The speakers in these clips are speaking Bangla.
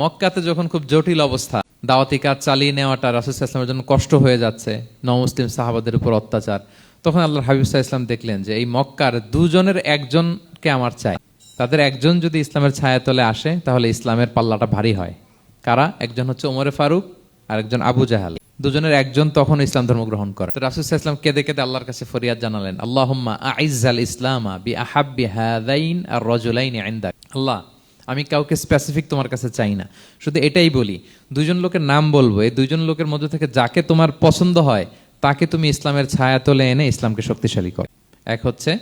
মক্কাতে যখন খুব জটিল অবস্থা, দাওয়াতি কাজ চালিয়ে নেওয়াটা রাসুল ইসলামের জন্য কষ্ট হয়ে যাচ্ছে, নমুসলিম সাহাবাদের উপর অত্যাচার। তখন আল্লাহ হাবিব ইসলাম দেখলেন যে, এই মক্কার দুজনের একজনকে আমার চাই। তাদের একজন যদি ইসলামের ছায়াতলে আসে, তাহলে ইসলামের পাল্লাটা ভারী হয়। কারা? একজন হচ্ছে ওমরে ফারুক, আর একজন আবু জাহাল। দুজনের একজন তখন ইসলাম ধর্ম গ্রহণ করে। তো রাসুল ইসলাম কেঁদে কেঁদে আল্লাহর কাছে ফরিয়াদ জানালেন, আল্লাহুম্মা আইজাল ইসলামা বি হাদাইন আর রজুলাইন ইনদাক। আল্লাহ আমি কাউকে স্পেসিফিক তোমার কাছে চাই না। শুধু এটাই বলি, দুজন লোকের নাম বলব, এই দুজন লোকের মধ্যে থেকে যাকে তোমার পছন্দ হয়, তাকে তুমি ইসলামের ছায়া তোলে এনে ইসলামকে শক্তিশালী করো। এক হচ্ছে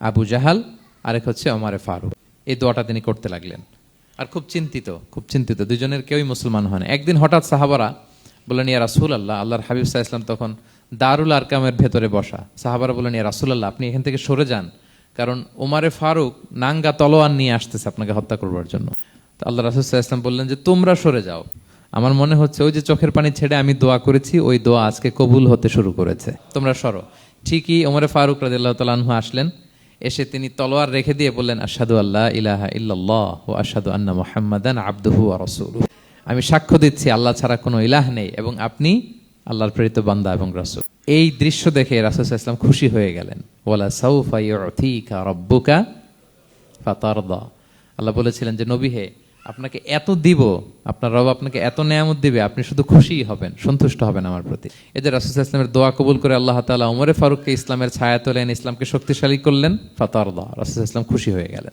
আবু জাহাল, আরেক হচ্ছে ওমারে ফারুক। এই দোয়াটা তিনি করতে লাগলেন। আর খুব চিন্তিত খুব চিন্তিত, দুজনের কেউই মুসলমান হয় না। একদিন হঠাৎ সাহাবারা বললেন, ইয়া রাসুল আল্লাহ আল্লাহর হাবিব সাহা ইসলাম তখন দারুল আরকামের ভেতরে বসা। সাহাবারা বললেন, ইয়া রাসুল আল্লাহ আপনি এখান থেকে সরে যান। কারণ ওমারে ফারুক নাঙ্গা তলোয়ার নিয়ে আসতেছে আপনাকে হত্যা করবার জন্য। তো আল্লাহ রাসুল সাহা ইসলাম বললেন যে, তোমরা সরে যাও। আমার মনে হচ্ছে ওই যে চোখের পানি ছেড়ে আমি দোয়া করেছি, ওই দোয়া আজকে কবুল হতে শুরু করেছে। তোমরা সরো। ঠিকই ওমরে ফারুক রাজিল্লাহ তালাহু আসলেন। এসে তিনি তলোয়ার রেখে দিয়ে বললেন আসাদু আল্লাহ ইলাহা ইল্লাল্লাহ ও আসাদু আন্না মোহাম্মদান আব্দুহু রসুল আমি সাক্ষ্য দিচ্ছি, আল্লাহ ছাড়া কোনো ইলাহ নেই এবং আপনি আল্লাহর প্রেরিত বান্দা এবং রসুল। এই দৃশ্য দেখে রাসুল ইসলাম খুশি হয়ে গেলেন। ওলা সাউফা রব্বুকা ফাতারদা আল্লাহ বলেছিলেন যে, নবী হে, আপনাকে এত দিব, আপনার রব আপনাকে এত নেয়ামত দিবে, আপনি শুধু খুশিই হবেন, সন্তুষ্ট হবেন আমার প্রতি এই যে রাসুল ইসলামের দোয়া কবুল করে আল্লাহ তালা উমরে ফারুককে ইসলামের ছায়া তোলেন ইসলামকে শক্তিশালী করলেন, ফাতারদা, রাসুল ইসলাম খুশি হয়ে গেলেন।